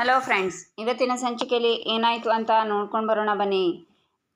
Hello friends ಇವತ್ತಿನ ಸಂಚಿಕೆಯಲ್ಲಿ ಏನಾಯಿತು ಅಂತ ನೋಡ್ಕೊಂಡು ಬರೋಣ ಬನ್ನಿ.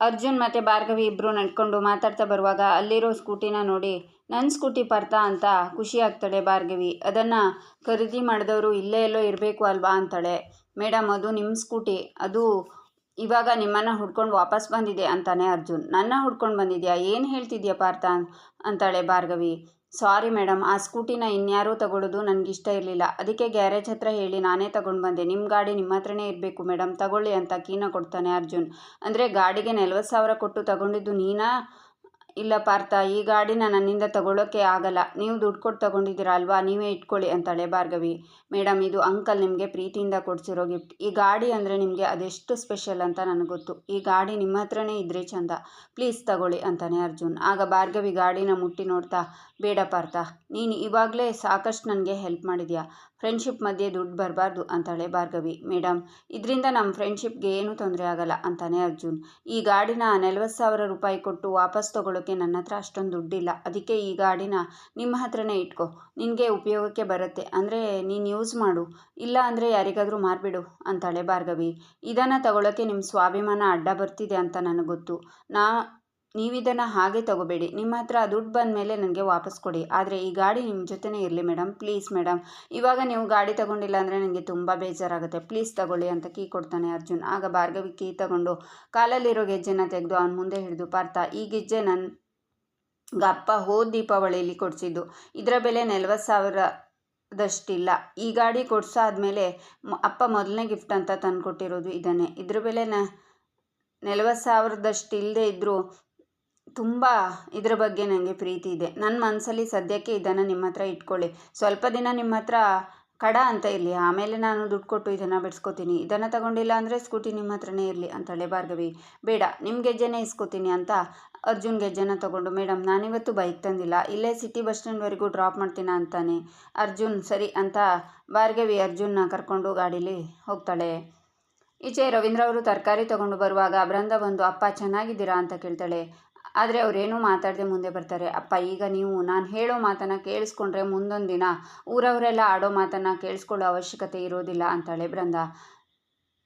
ಅರ್ಜುನ್ ಮತ್ತು ಭಾರ್ಗವಿ ಇಬ್ಬರು ನಡ್ಕೊಂಡು ಮಾತಾಡ್ತಾ ಬರುವಾಗ ಅಲ್ಲಿರೋ ಸ್ಕೂಟಿನ ನೋಡಿ ನನ್ನ ಸ್ಕೂಟಿ ಪರ್ತ ಅಂತ ಖುಷಿ ಆಗ್ತಾಳೆ ಭಾರ್ಗವಿ. ಅದನ್ನು ಖರೀದಿ ಮಾಡಿದವರು ಇಲ್ಲೇ ಎಲ್ಲೋ ಇರಬೇಕು ಅಲ್ವಾ ಅಂತಾಳೆ. ಮೇಡಮ್ ಅದು ನಿಮ್ಮ ಸ್ಕೂಟಿ. ಅದು ಇವಾಗ ನಿಮ್ಮನ್ನು ಹುಡ್ಕೊಂಡು ವಾಪಸ್ ಬಂದಿದೆ ಅಂತಾನೆ ಅರ್ಜುನ್. ನನ್ನ ಹುಡ್ಕೊಂಡು ಬಂದಿದ್ಯಾ? ಏನು ಹೇಳ್ತಿದ್ಯಾ ಪಾರ್ಥ? ಅಂತಾಳೆ ಭಾರ್ಗವಿ. ಸಾರಿ ಮೇಡಮ್, ಆ ಸ್ಕೂಟಿನ ಇನ್ಯಾರೂ ತಗೊಳ್ಳೋದು ನನಗಿಷ್ಟ ಇರಲಿಲ್ಲ. ಅದಕ್ಕೆ ಗ್ಯಾರೇಜ್ ಹತ್ರ ಹೇಳಿ ನಾನೇ ತಗೊಂಡು ಬಂದೆ. ನಿಮ್ಮ ಗಾಡಿ ನಿಮ್ಮ ಹತ್ರನೇ ಇರಬೇಕು ಮೇಡಮ್, ತಗೊಳ್ಳಿ ಅಂತ ಕೀನ ಕೊಡ್ತಾನೆ ಅರ್ಜುನ್. ಅಂದರೆ ಗಾಡಿಗೆ ನಲ್ವತ್ತು ಸಾವಿರ ಕೊಟ್ಟು ತಗೊಂಡಿದ್ದು ನೀನಾ? ಇಲ್ಲ ಪಾರ್ಥ, ಈ ಗಾಡಿನ ನನ್ನಿಂದ ತಗೊಳ್ಳೋಕ್ಕೆ ಆಗಲ್ಲ. ನೀವು ದುಡ್ಡು ಕೊಟ್ಟು ತಗೊಂಡಿದ್ದೀರ ಅಲ್ವಾ? ನೀವೇ ಇಟ್ಕೊಳ್ಳಿ ಅಂತಾಳೆ ಭಾರ್ಗವಿ. ಮೇಡಮ್ ಇದು ಅಂಕಲ್ ನಿಮಗೆ ಪ್ರೀತಿಯಿಂದ ಕೊಡಿಸಿರೋ ಗಿಫ್ಟ್. ಈ ಗಾಡಿ ಅಂದರೆ ನಿಮಗೆ ಅದೆಷ್ಟು ಸ್ಪೆಷಲ್ ಅಂತ ನನಗೆ ಗೊತ್ತು. ಈ ಗಾಡಿ ನಿಮ್ಮ ಹತ್ರನೇ ಇದ್ದರೆ ಚಂದ. ಪ್ಲೀಸ್ ತಗೊಳ್ಳಿ ಅಂತಾನೆ ಅರ್ಜುನ್. ಆಗ ಭಾರ್ಗವಿ ಗಾಡಿನ ಮುಟ್ಟಿ ನೋಡ್ತಾ, ಬೇಡ ಪಾರ್ಥ, ನೀನು ಇವಾಗಲೇ ಸಾಕಷ್ಟು ನನಗೆ ಹೆಲ್ಪ್ ಮಾಡಿದ್ಯಾ? ಫ್ರೆಂಡ್ಶಿಪ್ ಮಧ್ಯೆ ದುಡ್ಡು ಬರಬಾರ್ದು ಅಂತಾಳೆ ಭಾರ್ಗವಿ. ಮೇಡಮ್ ಇದರಿಂದ ನಮ್ಮ ಫ್ರೆಂಡ್ಶಿಪ್ಗೆ ಏನೂ ತೊಂದರೆ ಆಗಲ್ಲ ಅಂತಾನೆ ಅರ್ಜುನ್. ಈ ಗಾಡಿನ ನಲ್ವತ್ತು ಸಾವಿರ ರೂಪಾಯಿ ಕೊಟ್ಟು ವಾಪಸ್ ತೊಗೊಳ್ಳೋಕ್ಕೆ ನನ್ನ ಹತ್ರ ಅಷ್ಟೊಂದು ದುಡ್ಡಿಲ್ಲ. ಅದಕ್ಕೆ ಈ ಗಾಡಿನ ನಿಮ್ಮ ಹತ್ರನೇ ಇಟ್ಕೊ. ನಿನಗೆ ಉಪಯೋಗಕ್ಕೆ ಬರುತ್ತೆ. ಅಂದರೆ ನೀನು ಯೂಸ್ ಮಾಡು. ಇಲ್ಲ ಅಂದರೆ ಯಾರಿಗಾದರೂ ಮಾರಿಬಿಡು, ಅಂತಾಳೆ ಭಾರ್ಗವಿ. ಇದನ್ನು ತಗೊಳ್ಳೋಕ್ಕೆ ನಿಮ್ಮ ಸ್ವಾಭಿಮಾನ ಅಡ್ಡ ಬರ್ತಿದೆ ಅಂತ ನನಗೆ ಗೊತ್ತು. ನಾ ನೀವಿದನ್ನು ಹಾಗೆ ತಗೋಬೇಡಿ. ನಿಮ್ಮ ಹತ್ರ ದುಡ್ಡು ಬಂದ ಮೇಲೆ ನನಗೆ ವಾಪಸ್ ಕೊಡಿ. ಆದರೆ ಈ ಗಾಡಿ ನಿಮ್ಮ ಜೊತೆನೇ ಇರಲಿ ಮೇಡಮ್ ಪ್ಲೀಸ್ ಮೇಡಮ್ ಇವಾಗ ನೀವು ಗಾಡಿ ತಗೊಂಡಿಲ್ಲ ಅಂದರೆ ನನಗೆ ತುಂಬ ಬೇಜಾರಾಗುತ್ತೆ. ಪ್ಲೀಸ್ ತಗೊಳ್ಳಿ ಅಂತ ಕೀ ಕೊಡ್ತಾನೆ ಅರ್ಜುನ್. ಆಗ ಭಾರ್ಗವಿ ಕೀ ತಗೊಂಡು ಕಾಲಲ್ಲಿರೋ ಗೆಜ್ಜೆನ ತೆಗೆದು ಅವನ ಮುಂದೆ ಹಿಡಿದು ಪಾರ್ಥ ಈ ಗೆಜ್ಜೆ ನನ್ನ ಅಪ್ಪ ಹೋದ ದೀಪಾವಳಿಯಲ್ಲಿ ಕೊಡಿಸಿದ್ದು. ಇದರ ಬೆಲೆ ನಲ್ವತ್ತು ಸಾವಿರ ದಷ್ಟಿಲ್ಲ ಈ ಗಾಡಿ ಕೊಡ್ಸಾದ್ಮೇಲೆ ಅಪ್ಪ ಮೊದಲನೇ ಗಿಫ್ಟ್ ಅಂತ ತಂದು ಕೊಟ್ಟಿರೋದು ಇದನ್ನೇ. ಇದ್ರ ಬೆಲೆ ನಲ್ವತ್ತು ಸಾವಿರದಷ್ಟು ಇಲ್ಲದೆ ಇದ್ದರೂ ತುಂಬ ಇದರ ಬಗ್ಗೆ ನನಗೆ ಪ್ರೀತಿ ಇದೆ. ನನ್ನ ಮನಸ್ಸಲ್ಲಿ ಸದ್ಯಕ್ಕೆ ಇದನ್ನು ನಿಮ್ಮ ಹತ್ರ ಇಟ್ಕೊಳ್ಳಿ. ಸ್ವಲ್ಪ ದಿನ ನಿಮ್ಮ ಹತ್ರ ಕಡ ಅಂತ ಇರಲಿ. ಆಮೇಲೆ ನಾನು ದುಡ್ಡು ಕೊಟ್ಟು ಇದನ್ನು ಬಿಡಿಸ್ಕೋತೀನಿ. ಇದನ್ನು ತಗೊಂಡಿಲ್ಲ ಅಂದರೆ ಸ್ಕೂಟಿ ನಿಮ್ಮ ಹತ್ರನೇ ಇರಲಿ ಅಂತಾಳೆ ಭಾರ್ಗವಿ. ಬೇಡ ನಿಮ್ಮ ಗೆಜ್ಜೆನೇ ಇಸ್ಕೋತೀನಿ ಅಂತ ಅರ್ಜುನ್ ಗೆಜ್ಜೆನ ತಗೊಂಡು ಮೇಡಮ್ ನಾನಿವತ್ತು ಬೈಕ್ ತಂದಿಲ್ಲ. ಇಲ್ಲೇ ಸಿಟಿ ಬಸ್ ಸ್ಟ್ಯಾಂಡ್ವರೆಗೂ ಡ್ರಾಪ್ ಮಾಡ್ತೀನ ಅಂತಾನೆ. ಅರ್ಜುನ್ ಸರಿ ಅಂತ ಭಾರ್ಗವಿ ಅರ್ಜುನ್ನ ಕರ್ಕೊಂಡು ಗಾಡೀಲಿ ಹೋಗ್ತಾಳೆ. ಈಚೆ ರವೀಂದ್ರ ಅವರು ತರಕಾರಿ ತಗೊಂಡು ಬರುವಾಗ ಬೃಂದ ಬಂದು, ಅಪ್ಪ, ಚೆನ್ನಾಗಿದ್ದೀರಾ? ಅಂತ ಕೇಳ್ತಾಳೆ. ಆದರೆ ಅವರೇನೂ ಮಾತಾಡದೆ ಮುಂದೆ ಬರ್ತಾರೆ. ಅಪ್ಪ, ಈಗ ನೀವು ನಾನು ಹೇಳೋ ಮಾತನ್ನು ಕೇಳಿಸ್ಕೊಂಡ್ರೆ ಮುಂದೊಂದು ದಿನ ಊರವರೆಲ್ಲ ಆಡೋ ಮಾತನ್ನು ಕೇಳಿಸ್ಕೊಳ್ಳೋ ಅವಶ್ಯಕತೆ ಇರೋದಿಲ್ಲ ಅಂತಾಳೆ ಬೃಂದ.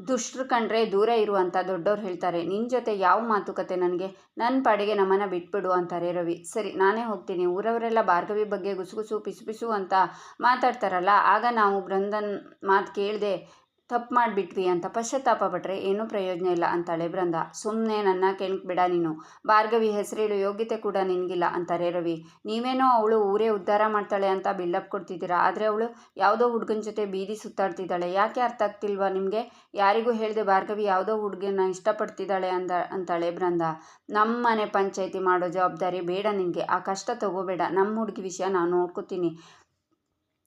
ದುಷ್ಟರು ಕಂಡ್ರೆ ದೂರ ಇರುವಂಥ ದೊಡ್ಡವ್ರು ಹೇಳ್ತಾರೆ ನಿನ್ನ ಜೊತೆ ಯಾವ ಮಾತುಕತೆ ನನಗೆ? ನನ್ನ ಪಾಡಿಗೆ ನಮ್ಮನ್ನು ಬಿಟ್ಬಿಡು ಅಂತಾರೆ ರವಿ. ಸರಿ, ನಾನೇ ಹೋಗ್ತೀನಿ. ಊರವರೆಲ್ಲ ಭಾರ್ಗವಿ ಬಗ್ಗೆ ಗುಸುಗುಸು ಪಿಸುಪಿಸು ಪಿಸು ಅಂತ ಮಾತಾಡ್ತಾರಲ್ಲ, ಆಗ ನಾವು ಬೃಂದನ್ ಮಾತು ಕೇಳದೆ ತಪ್ಪು ಮಾಡಿಬಿಟ್ವಿ ಅಂತ ಪಶ್ಚಾತ್ತಾಪ ಪಟ್ಟರೆ ಏನೂ ಪ್ರಯೋಜನ ಇಲ್ಲ ಅಂತಾಳೆ ಬೃಂದ ಸುಮ್ಮನೆ ನನ್ನ ಕೆಣಕ್ಬಿಡ ನೀನು. ಭಾರ್ಗವಿ ಹೆಸರೇಳು ಯೋಗ್ಯತೆ ಕೂಡ ನಿನಗಿಲ್ಲ ಅಂತಾರೆ ರವಿ. ನೀವೇನೋ ಅವಳು ಊರೇ ಉದ್ಧಾರ ಮಾಡ್ತಾಳೆ ಅಂತ ಬಿಲ್ಡಪ್ ಕೊಡ್ತಿದ್ದೀರಾ? ಆದರೆ ಅವಳು ಯಾವುದೋ ಹುಡುಗನ ಜೊತೆ ಬೀದಿ ಸುತ್ತಾಡ್ತಿದ್ದಾಳೆ. ಯಾಕೆ ಅರ್ಥ ಆಗ್ತಿಲ್ವಾ ನಿಮಗೆ? ಯಾರಿಗೂ ಹೇಳಿದೆ ಭಾರ್ಗವಿ ಯಾವುದೋ ಹುಡುಗನ ಇಷ್ಟಪಡ್ತಿದ್ದಾಳೆ ಅಂದ, ಅಂತಾಳೆ ಬೃಂದ ನಮ್ಮ ಮನೆ ಪಂಚಾಯಿತಿ ಮಾಡೋ ಜವಾಬ್ದಾರಿ ಬೇಡ ನಿನಗೆ. ಆ ಕಷ್ಟ ತಗೋಬೇಡ. ನಮ್ಮ ಹುಡುಗಿ ವಿಷಯ ನಾನು ನೋಡ್ಕೋತೀನಿ.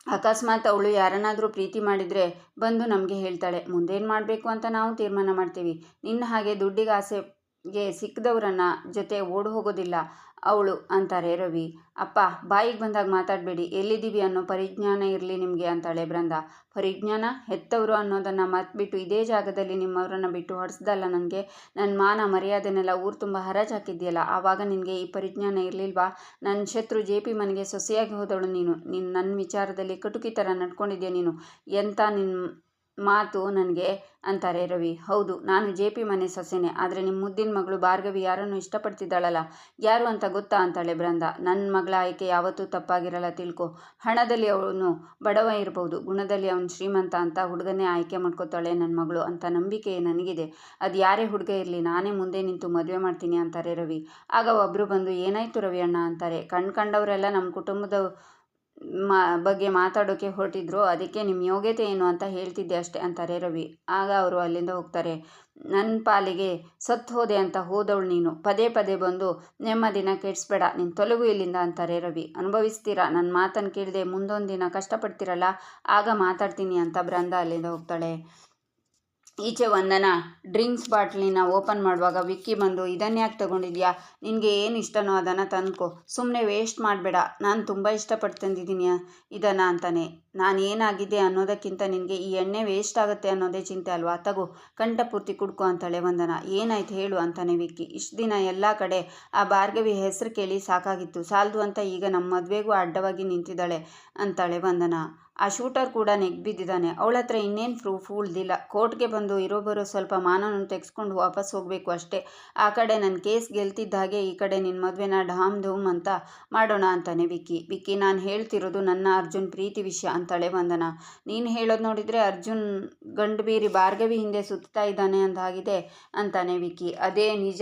ಅಕಸ್ಮಾತ್ ಅವಳು ಯಾರನ್ನಾದರೂ ಪ್ರೀತಿ ಮಾಡಿದರೆ ಬಂದು ನಮಗೆ ಹೇಳ್ತಾಳೆ, ಮುಂದೇನು ಮಾಡಬೇಕು ಅಂತ ನಾವು ತೀರ್ಮಾನ ಮಾಡ್ತೀವಿ. ನಿನ್ನ ಹಾಗೆ ದುಡ್ಡಿಗೆ ಆಸೆಗೆ ಸಿಕ್ಕದವ್ರನ್ನ ಜೊತೆ ಓಡಿ ಹೋಗೋದಿಲ್ಲ ಅವಳು ಅಂತಾರೆ ರವಿ. ಅಪ್ಪ, ಬಾಯಿಗೆ ಬಂದಾಗ ಮಾತಾಡಬೇಡಿ. ಎಲ್ಲಿದ್ದೀವಿ ಅನ್ನೋ ಪರಿಜ್ಞಾನ ಇರಲಿ ನಿಮಗೆ ಅಂತಾಳೆ ಬೃಂದ. ಪರಿಜ್ಞಾನ? ಹೆತ್ತವರು ಅನ್ನೋದನ್ನು ಮರ್ತ್ಬಿಟ್ಟು ಇದೇ ಜಾಗದಲ್ಲಿ ನಿಮ್ಮವರನ್ನು ಬಿಟ್ಟು ಹೊಡೆಸ್ದಲ್ಲ ನನಗೆ. ನನ್ನ ಮಾನ ಮರ್ಯಾದೆನೆಲ್ಲ ಊರು ತುಂಬ ಹರಾಜು ಹಾಕಿದ್ಯಲ್ಲ, ಆವಾಗ ನಿನಗೆ ಈ ಪರಿಜ್ಞಾನ ಇರಲಿಲ್ವಾ? ನನ್ನ ಶತ್ರು ಜೆ ಪಿ ಮನೆಗೆ ಸೊಸೆಯಾಗಿ ಹೋದವಳು ನೀನು. ನಿನ್ನ ನನ್ನ ವಿಚಾರದಲ್ಲಿ ಕಟುಕಿ ಥರ ನಡ್ಕೊಂಡಿದ್ಯಾ ನೀನು? ಎಂಥ ನಿನ್ನ ಮಾತು ನನಗೆ ಅಂತಾರೆ ರವಿ. ಹೌದು, ನಾನು ಜೆ ಪಿ ಮನೆ ಸೊಸೆನೆ, ಆದರೆ ನಿಮ್ಮ ಮುದ್ದಿನ ಮಗಳು ಭಾರ್ಗವಿ ಯಾರನ್ನು ಇಷ್ಟಪಡ್ತಿದ್ದಾಳಲ್ಲ? ಯಾರು ಅಂತ ಗೊತ್ತಾ ಅಂತಾಳೆ ಬೃಂದ. ನನ್ನ ಮಗಳ ಆಯ್ಕೆ ಯಾವತ್ತೂ ತಪ್ಪಾಗಿರಲ್ಲ ತಿಳ್ಕೊ. ಹಣದಲ್ಲಿ ಅವನು ಬಡವ ಇರಬಹುದು ಗುಣದಲ್ಲಿ ಅವನು ಶ್ರೀಮಂತ ಅಂತ ಹುಡುಗನೇ ಆಯ್ಕೆ ಮಾಡ್ಕೋತಾಳೆ ನನ್ನ ಮಗಳು ಅಂತ ನಂಬಿಕೆ ನನಗಿದೆ. ಅದು ಯಾರೇ ಹುಡುಗ ಇರಲಿ, ನಾನೇ ಮುಂದೆ ನಿಂತು ಮದುವೆ ಮಾಡ್ತೀನಿ ಅಂತಾರೆ ರವಿ. ಆಗ ಒಬ್ಬರು ಬಂದು, ಏನಾಯಿತು ರವಿ ಅಣ್ಣ ಅಂತಾರೆ. ಕಣ್ ಕಂಡವರೆಲ್ಲ ನಮ್ಮ ಕುಟುಂಬದ ಮಾ, ಬಗ್ಗೆ ಮಾತಾಡೋಕ್ಕೆ ಹೊರಟಿದ್ರು. ಅದಕ್ಕೆ ನಿಮ್ಮ ಯೋಗ್ಯತೆ ಏನು ಅಂತ ಹೇಳ್ತಿದ್ದೆ ಅಷ್ಟೇ ಅಂತಾರೆ ರವಿ. ಆಗ ಅವರು ಅಲ್ಲಿಂದ ಹೋಗ್ತಾರೆ. ನನ್ನ ಪಾಲಿಗೆ ಸತ್ತು ಹೋದೆ ಅಂತ ಹೋದವಳು ನೀನು. ಪದೇ ಪದೇ ಬಂದು ನೆಮ್ಮದಿನ ಕೆಡಿಸ್ಬೇಡ. ನಿನ್ನ ತೊಲಗು ಇಲ್ಲಿಂದ ಅಂತಾರೆ ರವಿ. ಅನುಭವಿಸ್ತೀರಾ? ನನ್ನ ಮಾತನ್ನು ಕೇಳಿದೆ ಮುಂದೊಂದು ದಿನ ಕಷ್ಟಪಡ್ತೀರಲ್ಲ? ಆಗ ಮಾತಾಡ್ತೀನಿ ಅಂತ ಬೃಂದ ಅಲ್ಲಿಂದ ಹೋಗ್ತಾಳೆ. ಈಚೆ ವಂದನ ಡ್ರಿಂಕ್ಸ್ ಬಾಟ್ಲಿನ ಓಪನ್ ಮಾಡುವಾಗ ವಿಕ್ಕಿ ಬಂದು, ಇದನ್ನು ಯಾಕೆ ತೊಗೊಂಡಿದ್ಯಾ? ನಿನಗೆ ಏನು ಇಷ್ಟನೋ ಅದನ್ನು ತಂದ್ಕೊ. ಸುಮ್ಮನೆ ವೇಸ್ಟ್ ಮಾಡಬೇಡ. ನಾನು ತುಂಬ ಇಷ್ಟಪಟ್ಟು ತಂದಿದ್ದೀನಿ ಇದನ್ನು ಅಂತಾನೆ. ನಾನು ಏನಾಗಿದೆ ಅನ್ನೋದಕ್ಕಿಂತ ನಿನಗೆ ಈ ಎಣ್ಣೆ ವೇಸ್ಟ್ ಆಗುತ್ತೆ ಅನ್ನೋದೇ ಚಿಂತೆ ಅಲ್ವಾ? ತಗೋ ಕಂಠಪೂರ್ತಿ ಕುಡ್ಕೊ ಅಂತಾಳೆ ವಂದನ. ಏನಾಯ್ತು ಹೇಳು ಅಂತಾನೆ ವಿಕ್ಕಿ. ಇಷ್ಟು ದಿನ ಎಲ್ಲ ಕಡೆ ಆ ಭಾರ್ಗವಿ ಹೆಸರು ಕೇಳಿ ಸಾಕಾಗಿತ್ತು. ಸಾಲದು ಅಂತ ಈಗ ನಮ್ಮ ಮದುವೆಗೂ ಅಡ್ಡವಾಗಿ ನಿಂತಿದ್ದಾಳೆ ಅಂತಾಳೆ ವಂದನ. ಆ ಶೂಟರ್ ಕೂಡ ನೆಗ್ಬಿದ್ದಿದ್ದಾನೆ. ಅವಳ ಹತ್ರ ಇನ್ನೇನು ಪ್ರೂಫ್ ಉಳ್ದಿಲ್ಲ. ಕೋರ್ಟ್ಗೆ ಬಂದು ಇರೋ ಬರೋ ಸ್ವಲ್ಪ ಮಾನವನ್ನು ತೆಗೆಸ್ಕೊಂಡು ವಾಪಸ್ ಹೋಗಬೇಕು ಅಷ್ಟೇ. ಆ ಕಡೆ ನನ್ನ ಕೇಸ್ ಗೆಲ್ತಿದ್ದ ಹಾಗೆ ಈ ಕಡೆ ನಿನ್ನ ಮದುವೆನ ಢಾಮ್ ಧೂಮ್ ಅಂತ ಮಾಡೋಣ ಅಂತಾನೆ ವಿಕ್ಕಿ. ವಿಕ್ಕಿ, ನಾನು ಹೇಳ್ತಿರೋದು ನನ್ನ ಅರ್ಜುನ್ ಪ್ರೀತಿ ವಿಷಯ ಅಂತಾಳೆ ವಂದನ. ನೀನು ಹೇಳೋದು ನೋಡಿದರೆ ಅರ್ಜುನ್ ಗಂಡು ಬೀರಿ ಭಾರ್ಗವಿ ಹಿಂದೆ ಸುತ್ತಾ ಇದ್ದಾನೆ ಅಂತಾಗಿದೆ ಅಂತಾನೆ ವಿಕ್ಕಿ. ಅದೇ ನಿಜ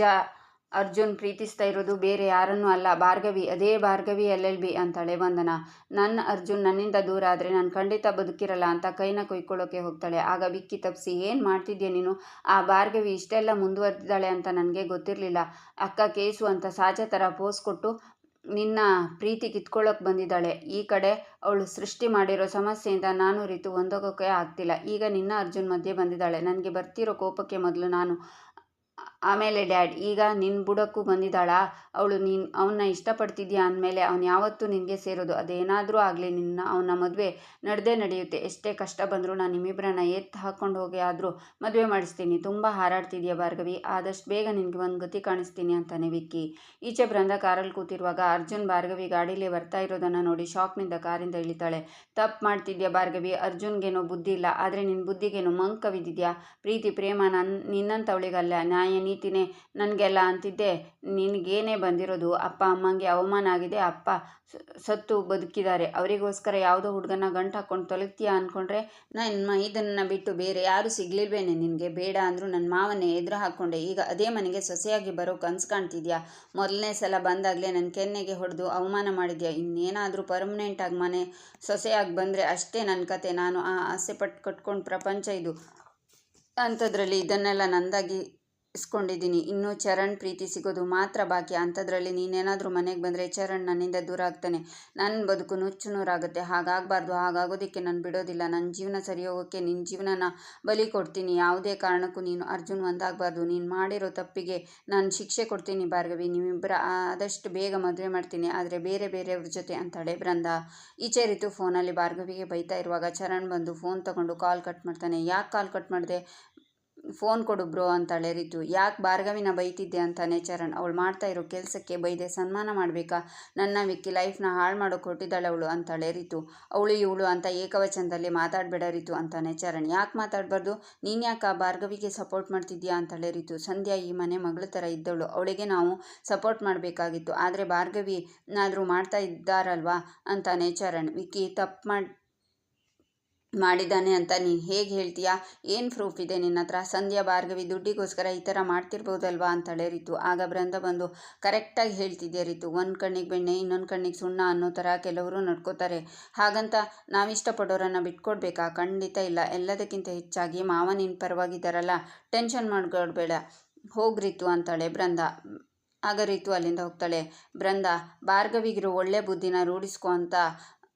ಅರ್ಜುನ್ ಪ್ರೀತಿಸ್ತಾ ಇರೋದು ಬೇರೆ ಯಾರನ್ನೂ ಅಲ್ಲ. ಭಾರ್ಗವಿ, ಅದೇ ಭಾರ್ಗವಿ ಎಲ್ ಎಲ್ ಬಿ ಅಂತಾಳೆ ವಂದನ. ನನ್ನ ಅರ್ಜುನ್ ನನ್ನಿಂದ ದೂರ ಆದರೆ ನಾನು ಖಂಡಿತ ಬದುಕಿರಲ್ಲ ಅಂತ ಕೈನ ಕೊಯ್ಕೊಳ್ಳೋಕೆ ಹೋಗ್ತಾಳೆ. ಆಗ ಬಿಕ್ಕಿ ತಪ್ಪಿಸಿ ಏನು ಮಾಡ್ತಿದ್ಯಾ ನೀನು? ಆ ಭಾರ್ಗವಿ ಇಷ್ಟೆಲ್ಲ ಮುಂದುವರೆದಿದ್ದಾಳೆ ಅಂತ ನನಗೆ ಗೊತ್ತಿರಲಿಲ್ಲ. ಅಕ್ಕ ಕೇಸು ಅಂತ ಸಾಜ ಥರ ಪೋಸ್ ಕೊಟ್ಟು ನಿನ್ನ ಪ್ರೀತಿ ಕಿತ್ಕೊಳ್ಳೋಕೆ ಬಂದಿದ್ದಾಳೆ. ಈ ಕಡೆ ಅವಳು ಸೃಷ್ಟಿ ಮಾಡಿರೋ ಸಮಸ್ಯೆಯಿಂದ ನಾನು ರೀತು ಒಂದೋಗೋಕೆ ಆಗ್ತಿಲ್ಲ. ಈಗ ನಿನ್ನ ಅರ್ಜುನ್ ಮಧ್ಯೆ ಬಂದಿದ್ದಾಳೆ. ನನಗೆ ಬರ್ತಿರೋ ಕೋಪಕ್ಕೆ ಮೊದಲು ನಾನು ಆಮೇಲೆ ಡ್ಯಾಡ್, ಈಗ ನಿನ್ನ ಬುಡಕ್ಕೂ ಬಂದಿದ್ದಾಳಾ. ಅವಳು ನೀನು ಅವನ್ನ ಇಷ್ಟಪಡ್ತಿದ್ಯಾ ಅಂದಮೇಲೆ ಅವನ್ ಯಾವತ್ತೂ ನಿನಗೆ ಸೇರೋದು, ಅದೇನಾದರೂ ಆಗಲಿ ನಿನ್ನ ಅವನ ಮದುವೆ ನಡೆದೇ ನಡೆಯುತ್ತೆ. ಎಷ್ಟೇ ಕಷ್ಟ ಬಂದರೂ ನಾನು ನಿಮ್ಮಿಬ್ಬರನ್ನ ಎತ್ತಿ ಹಾಕ್ಕೊಂಡು ಹೋಗಿ ಆದರೂ ಮದುವೆ ಮಾಡಿಸ್ತೀನಿ. ತುಂಬ ಹಾರಾಡ್ತಿದ್ಯಾ ಭಾರ್ಗವಿ? ಆದಷ್ಟು ಬೇಗ ನಿನಗೆ ಒಂದು ಗತಿ ಕಾಣಿಸ್ತೀನಿ ಅಂತಾನೆ ವಿಕ್ಕಿ. ಈಚೆ ಬೃಂದ ಕಾರಲ್ಲಿ ಕೂತಿರುವಾಗ ಅರ್ಜುನ್ ಭಾರ್ಗವಿ ಗಾಡೀಲಿ ಬರ್ತಾ ಇರೋದನ್ನು ನೋಡಿ ಶಾಕ್ನಿಂದ ಕಾರಿಂದ ಇಳಿತಾಳೆ. ತಪ್ಪು ಮಾಡ್ತಿದ್ಯಾ ಭಾರ್ಗವಿ? ಅರ್ಜುನ್ಗೇನೋ ಬುದ್ಧಿ ಇಲ್ಲ. ಆದರೆ ನಿನ್ನ ಬುದ್ಧಿಗೇನೋ ಮಂಕ್ ಕವಿದಿದ್ಯಾ ಪ್ರೀತಿ, ಪ್ರೇಮ ನನ್ನ ನಿನ್ನಂಥವಳಿಗಲ್ಲ ನ್ಯಾಯ ನೀತಿನೇ ನನಗೆಲ್ಲ ಅಂತಿದ್ದೆ. ನಿನಗೇನೇ ಬಂದಿರೋದು? ಅಪ್ಪ, ಅಮ್ಮಂಗೆ ಅವಮಾನ ಆಗಿದೆ. ಅಪ್ಪ ಸತ್ತು ಬದುಕಿದ್ದಾರೆ. ಅವರಿಗೋಸ್ಕರ ಯಾವುದೋ ಹುಡುಗನ ಗಂಟು ಹಾಕ್ಕೊಂಡು ತೊಲಗ್ತೀಯಾ ಅಂದ್ಕೊಂಡ್ರೆ ನಾನು ಇದನ್ನು ಬಿಟ್ಟು ಬೇರೆ ಯಾರೂ ಸಿಗ್ಲಿಲ್ವೇನೆ ನಿನಗೆ? ಬೇಡ ಅಂದರೂ ನನ್ನ ಮಾವನೇ ಎದುರು ಹಾಕ್ಕೊಂಡೆ. ಈಗ ಅದೇ ಮನೆಗೆ ಸೊಸೆಯಾಗಿ ಬರೋ ಕನ್ಸು ಕಾಣ್ತಿದ್ಯಾ? ಮೊದಲನೇ ಸಲ ಬಂದಾಗಲೇ ನನ್ನ ಕೆನ್ನೆಗೆ ಹೊಡೆದು ಅವಮಾನ ಮಾಡಿದ್ಯಾ? ಇನ್ನೇನಾದರೂ ಪರ್ಮನೆಂಟಾಗಿ ಮನೆ ಸೊಸೆಯಾಗಿ ಬಂದರೆ ಅಷ್ಟೇ ನನ್ನ ಕತೆ. ನಾನು ಆ ಆಸೆ ಪಟ್ಟು ಕಟ್ಕೊಂಡು ಪ್ರಪಂಚ ಇದು. ಅಂಥದ್ರಲ್ಲಿ ಇದನ್ನೆಲ್ಲ ನಂದಾಗಿ ಇಸ್ಕೊಂಡಿದ್ದೀನಿ. ಇನ್ನು ಚರಣ್ ಪ್ರೀತಿ ಸಿಗೋದು ಮಾತ್ರ ಬಾಕಿ. ಅಂಥದ್ರಲ್ಲಿ ನೀನೇನಾದರೂ ಮನೆಗೆ ಬಂದರೆ ಚರಣ್ ನನ್ನಿಂದ ದೂರ ಆಗ್ತಾನೆ. ನನ್ನ ಬದುಕು ನುಚ್ಚು ನೂರಾಗುತ್ತೆ. ಹಾಗಾಗಬಾರ್ದು. ಹಾಗಾಗೋದಕ್ಕೆ ನಾನು ಬಿಡೋದಿಲ್ಲ. ನನ್ನ ಜೀವನ ಸರಿ ಹೋಗೋಕ್ಕೆ ನಿನ್ನ ಜೀವನನ ಬಲಿ ಕೊಡ್ತೀನಿ. ಯಾವುದೇ ಕಾರಣಕ್ಕೂ ನೀನು ಅರ್ಜುನ್ ಒಂದಾಗಬಾರ್ದು. ನೀನು ಮಾಡಿರೋ ತಪ್ಪಿಗೆ ನಾನು ಶಿಕ್ಷೆ ಕೊಡ್ತೀನಿ ಭಾರ್ಗವಿ. ನೀವಿಬ್ಬರ ಆದಷ್ಟು ಬೇಗ ಮದುವೆ ಮಾಡ್ತೀನಿ. ಆದರೆ ಬೇರೆ ಬೇರೆಯವ್ರ ಜೊತೆ ಅಂತಾಳೆ ಬೃಂದ ಈಚೆ ರೀತು ಫೋನಲ್ಲಿ ಭಾರ್ಗವಿಗೆ ಬೈತಾ ಇರುವಾಗ ಚರಣ್ ಬಂದು ಫೋನ್ ತಗೊಂಡು ಕಾಲ್ ಕಟ್ ಮಾಡ್ತಾನೆ. ಯಾಕೆ ಕಾಲ್ ಕಟ್ ಮಾಡಿದೆ? ಫೋನ್ ಕೊಡು ಬ್ರೋ ಅಂತಾಳೆ ರಿತು ಯಾಕೆ ಭಾರ್ಗವಿನ ಬೈತಿದ್ದೆ ಅಂತಾನೆ ಚರಣ್. ಅವಳು ಮಾಡ್ತಾ ಇರೋ ಕೆಲಸಕ್ಕೆ ಬೈದೆ ಸನ್ಮಾನ ಮಾಡಬೇಕಾ? ನನ್ನ ವಿಕ್ಕಿ ಲೈಫ್ನ ಹಾಳು ಮಾಡೋಕೆ ಕೊಟ್ಟಿದ್ದಾಳೆ ಅವಳು ಅಂತಾಳೆ ರಿತು ಅವಳು ಇವಳು ಅಂತ ಏಕವಚನದಲ್ಲಿ ಮಾತಾಡಬೇಡ ರಿತು ಅಂತಾನೆ ಚರಣ್. ಯಾಕೆ ಮಾತಾಡಬಾರ್ದು? ನೀನು ಯಾಕೆ ಆ ಭಾರ್ಗವಿಗೆ ಸಪೋರ್ಟ್ ಮಾಡ್ತಿದ್ಯಾ ಅಂತಾಳೆ ರಿತು ಸಂಧ್ಯಾ ಈ ಮನೆ ಮಗಳ ಥರ ಇದ್ದವಳು. ಅವಳಿಗೆ ನಾವು ಸಪೋರ್ಟ್ ಮಾಡಬೇಕಾಗಿತ್ತು. ಆದರೆ ಭಾರ್ಗವಿ ಏನಾದರೂ ಮಾಡ್ತಾ ಇದ್ದಾರಲ್ವಾ? ಅಂತಾನೆ ಚರಣ್. ವಿಕ್ಕಿ ತಪ್ಪು ಮಾಡಿ ಮಾಡಿದ್ದಾನೆ ಅಂತ ನೀನು ಹೇಗೆ ಹೇಳ್ತೀಯಾ? ಏನು ಪ್ರೂಫ್ ಇದೆ ನಿನ್ನ ಹತ್ರ? ಸಂಧ್ಯಾ, ಭಾರ್ಗವಿ ದುಡ್ಡಿಗೋಸ್ಕರ ಈ ಥರ ಮಾಡ್ತಿರ್ಬೋದಲ್ವಾ ಅಂತಾಳೆ ರಿತು. ಆಗ ಬೃಂದ ಬಂದು, ಕರೆಕ್ಟಾಗಿ ಹೇಳ್ತಿದ್ದೆ ರಿತು? ಒಂದು ಕಣ್ಣಿಗೆ ಬೆಣ್ಣೆ, ಇನ್ನೊಂದು ಕಣ್ಣಿಗೆ ಸುಣ್ಣ ಅನ್ನೋ ಥರ ಕೆಲವರು ನಡ್ಕೋತಾರೆ. ಹಾಗಂತ ನಾವಿಷ್ಟಪಡೋರನ್ನು ಬಿಟ್ಕೊಡ್ಬೇಕಾ? ಖಂಡಿತ ಇಲ್ಲ. ಎಲ್ಲದಕ್ಕಿಂತ ಹೆಚ್ಚಾಗಿ ಮಾವ ನಿನ್ನ ಪರವಾಗಿದ್ದಾರಲ್ಲ ಟೆನ್ಷನ್ ಮಾಡ್ಕೊಡ್ಬೇಡ ಹೋಗ್ರಿತು ಅಂತಾಳೆ ಬೃಂದ ಆಗ ರಿತು ಅಲ್ಲಿಂದ ಹೋಗ್ತಾಳೆ. ಬೃಂದ ಭಾರ್ಗವಿಗಿರೋ ಒಳ್ಳೆ ಬುದ್ಧಿನ ರೂಢಿಸ್ಕೊ ಅಂತ